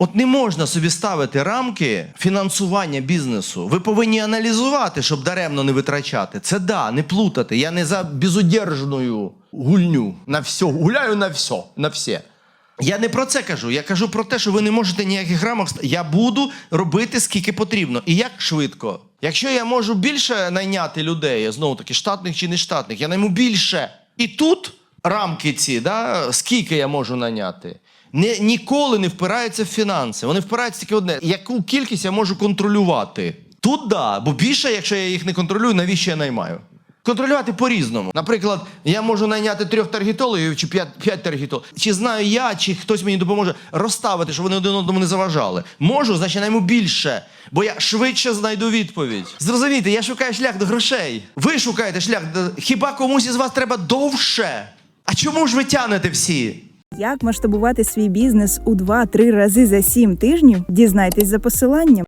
От не можна собі ставити рамки фінансування бізнесу. Ви повинні аналізувати, щоб даремно не витрачати. Це да, не плутати. Я не за безудержною гульню на все. Гуляю на все, на все. Я не про це кажу. Я кажу про те, що ви не можете ніяких рамок. Я буду робити скільки потрібно. І як швидко. Якщо я можу більше найняти людей, знову таки, штатних чи не штатних, я найму більше. І тут рамки ці, да, скільки я можу наняти, не, ніколи не впираються в фінанси. Вони впираються тільки одне, яку кількість я можу контролювати. Тут да, бо більше, якщо я їх не контролюю, навіщо я наймаю? Контролювати по-різному. Наприклад, я можу найняти трьох таргетологів чи п'ять, п'ять таргетологів. Чи знаю я, чи хтось мені допоможе розставити, щоб вони один одному не заважали. Можу, значить найму більше, бо я швидше знайду відповідь. Зрозумійте, я шукаю шлях до грошей. Ви шукаєте шлях до. Хіба комусь із вас треба довше? А чому ж ви тянете всі? Як масштабувати свій бізнес у 2-3 рази за 7 тижнів? Дізнайтесь за посиланням.